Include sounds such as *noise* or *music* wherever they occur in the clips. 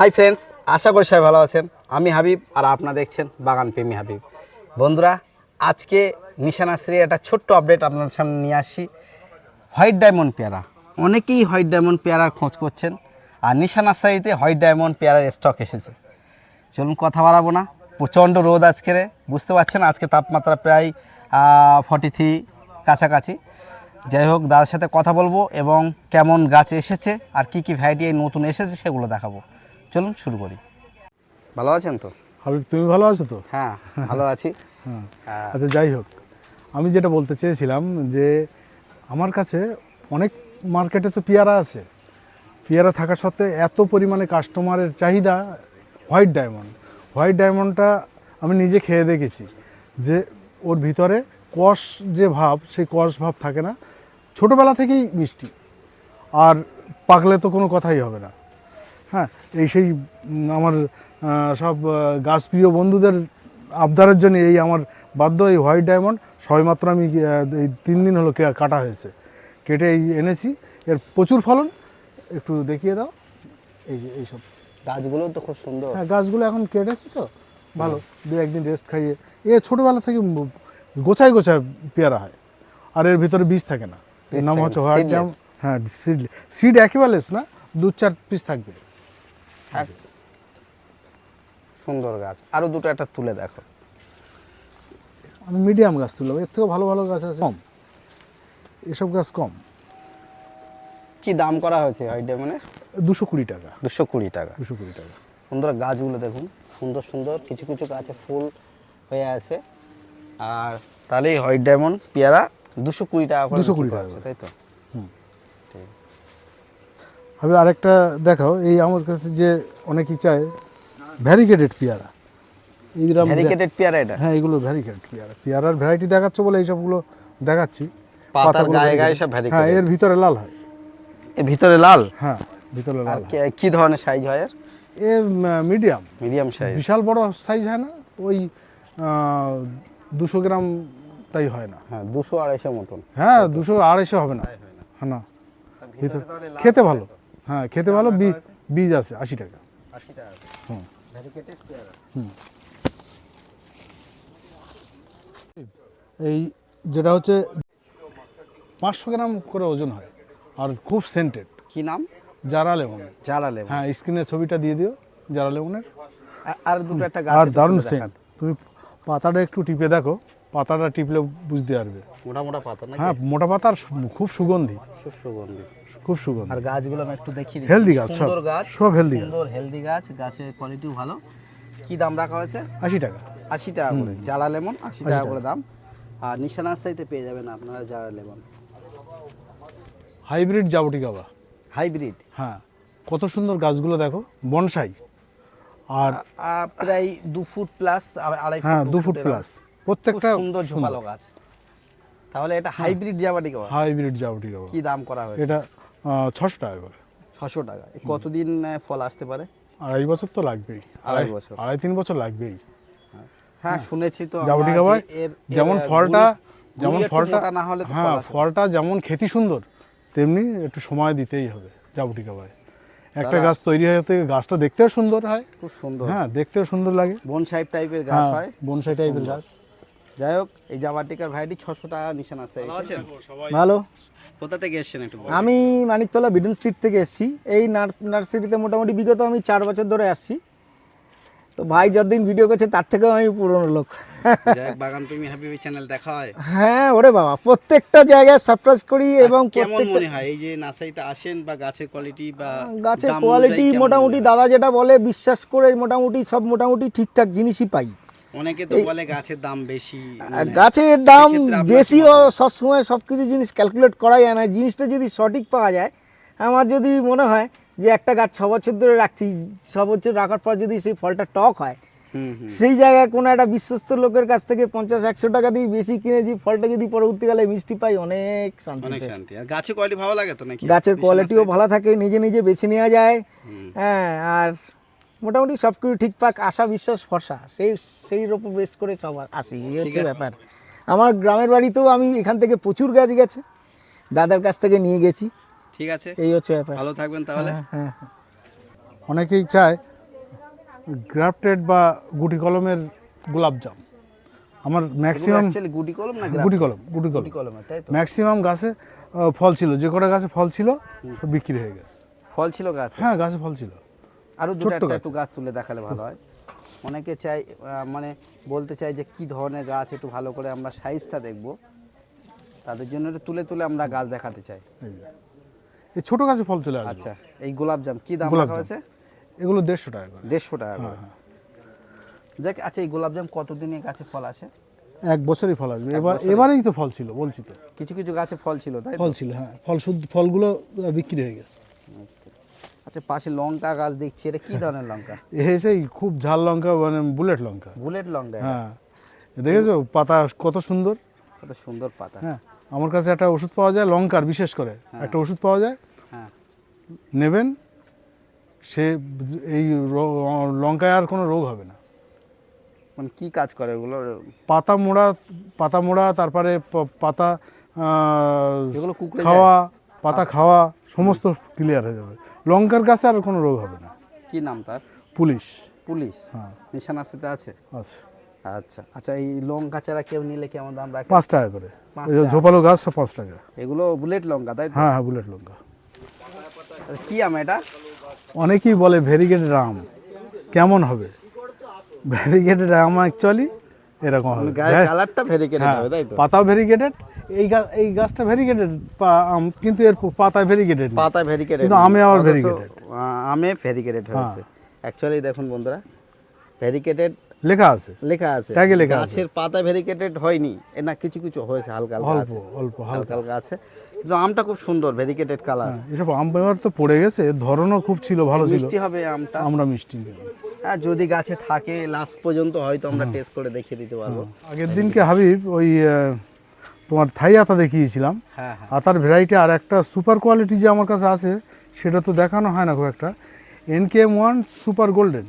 Hi friends আশা করি সবাই ভালো আছেন। আমি হাবিব আর আপনারা দেখছেন বাগান প্রেমী হাবিব। বন্ধুরা, আজকে নিশানাশ্রী একটা ছোট্ট আপডেট আপনাদের সামনে নিয়ে আসি। হোয়াইট ডায়মন্ড পেয়ারা। অনেকেই হোয়াইট ডায়মন্ড পেয়ারার খোঁজ করছেন আর নিশানাশ্রীতে হোয়াইট ডায়মন্ড পেয়ারার স্টক এসেছে। চলুন কথা বাড়াবো না, প্রচণ্ড রোদ আজকের বুঝতে পারছেন? আজকে তাপমাত্রা প্রায় ফর্টি থ্রি কাছাকাছি। যাই হোক, দাদার সাথে কথা বলব এবং কেমন গাছ এসেছে আর কি কি ভ্যারাইটি নতুন এসেছে সেগুলো দেখাবো। চলুন শুরু করি। ভালো আছেন তো? হাবিব তুমি ভালো আছো তো? হ্যাঁ ভালো আছি। *laughs* হ্যাঁ। আচ্ছা যাই হোক। আমি যেটা বলতে চেয়েছিলাম যে আমার কাছে অনেক মার্কেটে তো পেয়ারা আছে। পেয়ারা থাকা সত্ত্বে এত পরিমাণে কাস্টমারের চাহিদা হোয়াইট ডায়মন্ড হোয়াইট ডায়মন্ডটা আমি নিজে খেয়ে দেখেছি যে ওর ভিতরে কষ যে ভাব সেই কষ ভাব থাকে না। ছোটোবেলা থেকেই মিষ্টি। আর পাকলে তো কোনো কথাই হবে না। হ্যাঁ এই সেই আমার সব গাছপ্রিয় বন্ধুদের আবদারের জন্য এই আমার বাধ্য এই হোয়াইট ডায়মন্ড সবেমাত্র আমি এই তিন দিন হলো কে- কাটা হয়েছে। কেটে এই এনেছি। এর প্রচুর ফলন একটু দেখিয়ে দাও। এই যে এইসব গাছগুলো তো খুব সুন্দর। হ্যাঁ গাছগুলো এখন কেটেছি তো ভালো। দু একদিন রেস্ট খাইয়ে এ ছোটোবেলা থেকে গোছায় গোছায় পেয়ারা হয়। আর এর ভিতরে বীজ থাকে না। এর নাম হচ্ছে হোয়াইট। ডায়মন্ড হ্যাঁ সিড সিড একেবারেস না দু চার পিস থাকবে। সুন্দর গাছ। আরও দুটো একটা তুলে দেখো। আমি মিডিয়াম গাছ তুললাম এর থেকেও ভালো ভালো গাছ আছে। কম? এসব গাছ কম। কি দাম করা হয়েছে হোয়াইট ডায়মন্ডের দুশো কুড়ি টাকা। দুশো কুড়ি টাকা। দুশো কুড়ি টাকা। সুন্দর গাছগুলো দেখুন সুন্দর সুন্দর কিছু কিছু গাছে ফুল হয়ে আছে। আর তাহলেই হোয়াইট ডায়মন্ড পেয়ারা দুশো কুড়ি টাকা করে 220 বিক্রি টাকা তাই তো? আমি আরেকটা দেখাও। এই আমার কাছে যে অনেকেই চায় ভ্যারিগেটেড পেয়ারা। এইরকম ভ্যারিকেটেড পেয়ারা এটা? হ্যাঁ এগুলো ভ্যারিগেটেড পেয়ারা। পেয়ারার ভ্যারাইটি দেখাচ্ছ বলে এইসবগুলো দেখাচ্ছি। পাতার গায়ে গায়ে সব ভ্যারিকেটেড হ্যাঁ এর ভিতরে লাল হয়। এর ভিতরে লাল? হ্যাঁ ভিতরে লাল কি- ধরনের সাইজ হয় এর? এর মিডিয়াম মিডিয়াম সাইজ বিশাল বড় সাইজ হয় না ওই দুশো গ্রাম তাই হয় না। হ্যাঁ দুশো আড়াইশো মতন। হ্যাঁ দুশো আড়াইশো হবে না। হ্যাঁ না। ভিতরে খেতে ভালো। হ্যাঁ খেতে ভালো বীজ আছে আশি টাকা। আশি টাকা হুম। পেয়ারা। এই যেটা হচ্ছে পাঁচশো গ্রাম করে ওজন হয় আর খুব সেন্টেড কি নাম? জারা লেমন। জালা লেবু হ্যাঁ স্ক্রিনের ছবিটা দিয়ে দিও জারা লেমনের। আর দুটো একটা গাছ আর দারুণ সেন্ট তুমি পাতাটা একটু টিপে দেখো। পাতাটা টিপলে বুঝতে পারবে। মোটা মোটা পাতা না হ্যাঁ মোটা পাতা আর সু- খুব সুগন্ধি। খুব সুগন্ধি। খুব সুগন্ধি। আর গাছগুলো আমি একটু দেখি হেলদি গাছ সুন্দর গাছ সব হেলদি গাছ। সুন্দর হেলদি গাছ গাছের কোয়ালিটিও ভালো। কি দাম রাখা হয়েছে? আশি টাকা। আশি টাকা করে। জারা লেমন আশি টাকা করে দাম। আর নিশানার সাইতে পেয়ে যাবেন আপনারা জারা লেমন। হাইব্রিড জাবটি গাবা হাইব্রিড? হ্যাঁ। কত সুন্দর গাছগুলো দেখো বনসাই। আর প্রায় দু ফুট প্লাস আড়াই হ্যাঁ দু ফুট প্লাস প্রত্যেকটা সুন্দর ঝোপালো গাছ তাহলে এটা হাইব্রিড জাবাটি গাছ হাইব্রিড জাবটি গাবা কি দাম করা হয়েছে? এটা ছশো টাকা করে। ছশো টাকা। কতদিন ফল আসতে পারে? আড়াই বছর তো লাগবেই। আড়াই বছর। আড়াই তিন বছর লাগবেই। হ্যাঁ শুনেছি তো জাবটি এর, যেমন ফলটা যেমন ফলটা না হলে তো হ্যাঁ ফলটা যেমন খেতে সুন্দর তেমনি একটু সময় দিতেই হবে জাবুটি গাবায় একটা গাছ তৈরি হয়ে থেকে গাছটা দেখতেও সুন্দর হয়। খুব সুন্দর। হ্যাঁ দেখতেও সুন্দর লাগে। বন সাইড টাইপের গাছ হ্যাঁ হয়। বনসাই টাইপের গাছ। যাই হোক এই জাবাটিকার ভ্যারাইটি ছশো টাকা নিশান আছে। ভালো কোথা থেকে এসেছেন একটু আমি মানিকতলা বিডন স্ট্রিট থেকে এসেছি। এই নার্সারিতে মোটামুটি বিগত আমি চার বছর ধরে আসছি। তো ভাই যতদিন ভিডিও করছে তার থেকেও আমি পুরনো লোক। বাগান প্রেমী হাবিবি চ্যানেল দেখা হয়। হ্যাঁ ওরে বাবা প্রত্যেকটা জায়গায় সারপ্রাইজ করি এবং কেমন মনে হয়? এই যে নার্সারিতে আসেন বা গাছের কোয়ালিটি বা গাছের কোয়ালিটি মোটামুটি দাদা যেটা বলে বিশ্বাস করে মোটামুটি সব মোটামুটি ঠিকঠাক জিনিসই পাই? অনেকে তো বলে গাছের দাম বেশি মানে গাছের দাম সবসময় সব কিছু জিনিস ক্যালকুলেট করা যায় না। জিনিসটা যদি সঠিক পাওয়া যায় আমার যদি মনে হয় যে একটা গাছ ছ বছর ধরে রাখছি ছ বছর রাখার পর যদি সেই ফলটা টক হয় সেই জায়গায় কোনো একটা বিশ্বস্ত লোকের কাছ থেকে পঞ্চাশ একশো টাকা দিয়ে বেশি কিনে কিনেছি ফলটা যদি পরবর্তীকালে মিষ্টি পাই অনেক শান্তি। গাছের কোয়ালিটি ভালো লাগে তো নাকি? গাছের কোয়ালিটিও ভালো থাকে নিজে নিজে বেছে নেওয়া যায়। হ্যাঁ আর মোটামুটি সব কিছু ঠিকঠাক আশা বিশ্বাস ভরসা। সেই সেই ওপর বেশ করে সব আসি এই হচ্ছে ব্যাপার। আমার গ্রামের বাড়িতেও আমি এখান থেকে প্রচুর গাছ গেছে। দাদার কাছ থেকে নিয়ে গেছি। ঠিক আছে। এই হচ্ছে ব্যাপার। ভালো থাকবেন তাহলে। হ্যাঁ হ্যাঁ অনেকেই চায় গ্রাফটেড বা গুটি কলমের গোলাপজাম আমার ম্যাক্সিমাম গুটি কলম না গুটি কলম গুটি গুটি কলম কলমে তাই তো? ম্যাক্সিমাম গাছে ফল ছিল যে কটা গাছে ফল ছিল সব বিক্রি হয়ে গেছে। ফল ছিল গাছ? হ্যাঁ গাছে ফল ছিল। আরও দুটো একটা একটু গাছ। তুলে দেখালে ভালো হয়। অনেকে চাই মানে বলতে চাই যে কি ধরনের গাছ একটু ভালো করে আমরা সাইজটা দেখব। তাদের জন্য তুলে তুলে আমরা গাছ দেখাতে চাই। এই ছোট গাছে ফল চলে আসবে। আচ্ছা এই গোলাপজাম কি দাম রাখা। হয়েছে? এগুলো দেড়শো টাকা করে। দেড়শো টাকা করে। হ্যাঁ, যাক আচ্ছা এই গোলাপজাম কতদিনে গাছে ফল আসে? এক বছরই ফল আসবে। এবার এবারেই তো ফল ছিল বলছি তো। কিছু কিছু গাছে ফল ছিল তাই ফল ছিল হ্যাঁ। ফল শুদ্ধ ফলগুলো বিক্রি হয়ে গেছে। আচ্ছা পাশে লঙ্কা গাছ দেখছি এটা কি ধরনের লঙ্কা? এ সেই খুব ঝাল লঙ্কা মানে বুলেট লঙ্কা। বুলেট লঙ্কা হ্যাঁ। দেখেছ? পাতা কত সুন্দর। কত সুন্দর পাতা। হ্যাঁ আমার কাছে একটা ওষুধ পাওয়া যায় লঙ্কার বিশেষ করে। একটা ওষুধ পাওয়া যায়। হ্যাঁ। নেবেন সে এই লঙ্কায় আর কোনো রোগ হবে না। মানে কি কাজ করে ওগুলো? পাতা মোড়া পাতা মোড়া তারপরে পাতা খাওয়া পাতা খাওয়া সমস্ত ক্লিয়ার হয়ে যাবে। লঙ্কার গাছে আর কোনো রোগ হবে না। কি নাম তার? পুলিশ। পুলিশ? হ্যাঁ। নিশানাসিতে আছে? আচ্ছা আচ্ছা আচ্ছা এই লঙ্কা চারা কেউ নিলে কেমন দাম রাখে? পাঁচ টাকা করে। ঝোপালো গাছ সব পাঁচ টাকা। এগুলো বুলেট লঙ্কা তাই হ্যাঁ হ্যাঁ বুলেট লঙ্কা। আচ্ছা, কি আম এটা? অনেকেই বলে ভেরিগেটেড আম কেমন হবে? ভেরিগেটেড আম অ্যাকচুয়ালি এরকম হবে। হ্যাঁ, কালারটা ভেরিকেটেড হ্যাঁ, হবে তাই তো? পাতাও ভেরিগেটেড এই গাছ এই গাছটা ভেরিগেটেড আম কিন্তু এর পাতা ভেরিগেটেড পাতা ভেরিকেটেড কিন্তু আমে আবার variegated। আমে ভেরিকেটেড হয়েছে। অ্যাকচুয়ালি দেখুন বন্ধুরা ভেরিকেটেড লেখা আছে। লেখা আছে। এ লেখা আছে। গাছের পাতা ভেরিকেটেড হয়নি। এ না কিছু কিছু হয়েছে হালকা হালকা অল্প আছে। অল্প হালকা। হালকা আছে। কিন্তু আমটা খুব সুন্দর ভেরিকেটেড কালার হ্যাঁ, এসব আম ব্যবহার তো পড়ে গেছে ধরনও খুব ছিল ভালো ছিল। মিষ্টি হবে আমটা। আমরা মিষ্টি। হ্যাঁ যদি গাছে থাকে লাস্ট পর্যন্ত হয়তো আমরা টেস্ট করে দেখিয়ে দিতে পারব। আগের দিনকে হাবিব ওই তোমার থাই আতা দেখিয়েছিলাম। হ্যাঁ হ্যাঁ। আতার ভ্যারাইটি আর একটা সুপার কোয়ালিটি যে আমার কাছে আছে সেটা তো দেখানো হয় না খুব একটা। N K M one super golden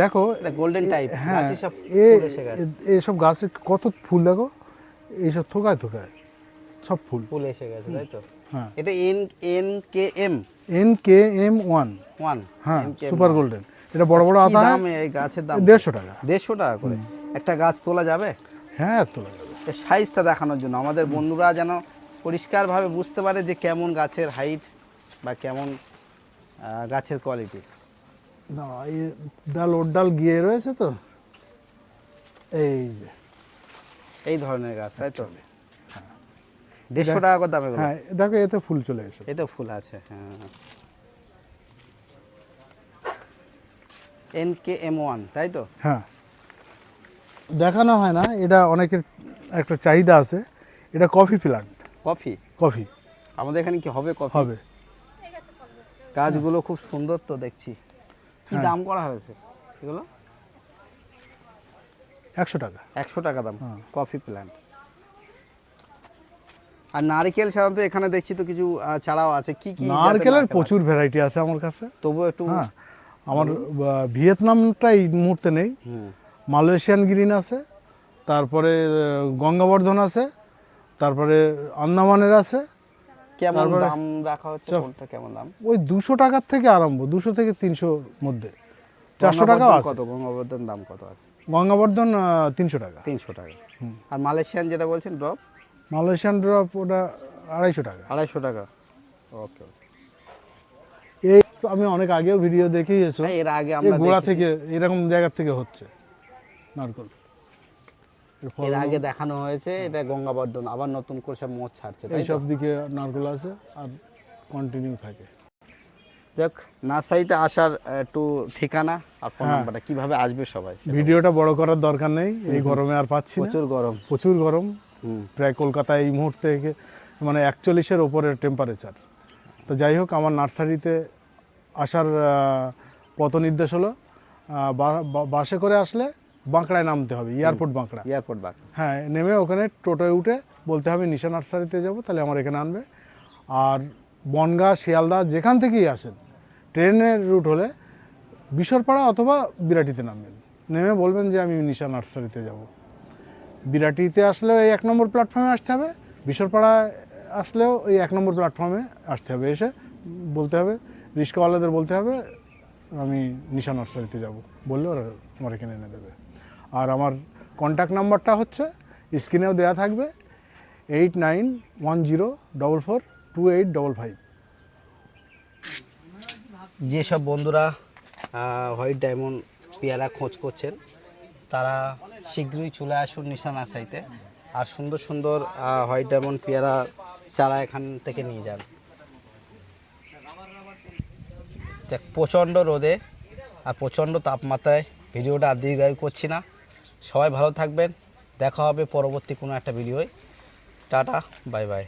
দেখো এটা গোল্ডেন টাইপ হ্যাঁ গাছে সব এ ফুল এসে গেছে। কত ফুল দেখো এইসব থোকায় থোকায় সব ফুল। ফুল এসে গেছে তাই তো? হ্যাঁ। এটা N N K M N K M one one হ্যাঁ সুপার গোল্ডেন এটা বড় বড় আতা দাম এই গাছের দাম? দেড়শো টাকা। দেড়শো টাকা করে। একটা গাছ তোলা যাবে? হ্যাঁ তোলা যাবে। সাইজটা দেখানোর জন্য। আমাদের বন্ধুরা যেন পরিষ্কারভাবে বুঝতে পারে যে কেমন গাছের হাইট বা কেমন গাছের কোয়ালিটি না এই ডাল ওর ডাল গিয়ে রয়েছে তো? এই যে। এই ধরনের গাছ তাই তো? দেড়শো টাকা করে দামে হ্যাঁ দেখো এতে ফুল চলে এসেছে। এতে ফুল আছে হ্যাঁ। এন কে এম ওয়ান তাই তো? হ্যাঁ। দেখানো হয় না এটা অনেকের একটা চাহিদা আছে এটা কফি প্ল্যান্ট কফি কফি আমাদের এখানে কি হবে কফি হবে। গাছগুলো খুব সুন্দর তো দেখছি। কি হ্যাঁ। দাম করা হয়েছে এগুলো? একশো টাকা। একশো টাকা দাম। কফি প্ল্যান্ট আর নারকেল সাধারণত এখানে দেখছি তো কিছু চারাও আছে। কি কি নারকেলের প্রচুর ভ্যারাইটি আছে আমার কাছে? তবুও একটু হ্যাঁ। আমার ভিয়েতনামটা এই মুহূর্তে নেই। মালয়েশিয়ান গ্রিন আছে। তারপরে গঙ্গাবর্ধন আছে তারপরে আন্দামানের আছে। কেমন দাম রাখা হচ্ছে কোনটা কেমন দাম? ওই দুশো টাকার থেকে আরম্ভ দুশো থেকে তিনশোর মধ্যে। চারশো গঙ্গাবর্ধন আছে। কত? গঙ্গাবর্ধন দাম কত আছে? গঙ্গাবর্ধন তিনশো টাকা। তিনশো টাকা। আর মালয়েশিয়ান যেটা বলছেন ড্রপ? মালয়েশিয়ান ড্রপ ওটা আড়াইশো টাকা। আড়াইশো টাকা। ওকে এই তো আমি অনেক আগেও ভিডিও দেখিয়েছো। এর আগে আমরা গোড়া থেকে এরকম জায়গা থেকে হচ্ছে নারকল। এর আগে দেখানো হয়েছে এটা গঙ্গাবর্ধন আবার নতুন করে সব মোচ ছাড়ছে তাই তো? এইসব দিকে নারকল আছে আর কন্টিনিউ থাকে। যাক নার্সারিতে আসার একটু ঠিকানা আর ফোন হ্যাঁ। নাম্বারটা কীভাবে আসবে সবাই ভিডিওটা বড় করার দরকার নেই এই গরমে আর পাচ্ছি প্রচুর গরম। প্রচুর গরম। প্রায় কলকাতায় এই মুহূর্তে মানে একচল্লিশের ওপরের টেম্পারেচার তো যাই হোক আমার নার্সারিতে আসার পথ নির্দেশ হলো বাসে করে আসলে বাঁকড়ায় নামতে হবে এয়ারপোর্ট বাঁকড়া। এয়ারপোর্ট বাক হ্যাঁ নেমে ওখানে টোটোয় উঠে বলতে হবে নিশা নার্সারিতে যাব তাহলে আমার এখানে আনবে। আর বনগা শিয়ালদা যেখান থেকেই আসেন ট্রেনের রুট হলে বিশরপাড়া অথবা বিরাটিতে নামবেন। নেমে বলবেন যে আমি নিশা নার্সারিতে যাব। বিরাটিতে আসলেও এই এক নম্বর প্ল্যাটফর্মে আসতে হবে বিশরপাড়ায় আসলেও ওই এক নম্বর প্ল্যাটফর্মে আসতে হবে। এসে বলতে হবে রিক্সাওয়ালাদের বলতে হবে আমি নিশা নার্সারিতে যাব। বললে ওরা আমার এখানে এনে দেবে। আর আমার কন্ট্যাক্ট নাম্বারটা হচ্ছে স্ক্রিনেও দেওয়া থাকবে eight nine one zero double four two eight double five যেসব বন্ধুরা হোয়াইট ডায়মন্ড পেয়ারা খোঁজ করছেন, তারা শীঘ্রই চলে আসুন নিশান নার্সারিতে আর সুন্দর সুন্দর হোয়াইট ডায়মন্ড পেয়ারা চারা এখান থেকে নিয়ে যান। দেখ, প্রচণ্ড রোদে আর প্রচণ্ড তাপমাত্রায় ভিডিওটা আর দীর্ঘায়ু করছি না। সবাই ভালো থাকবেন। দেখা হবে পরবর্তী কোনো একটা ভিডিওয়। Tata bye bye.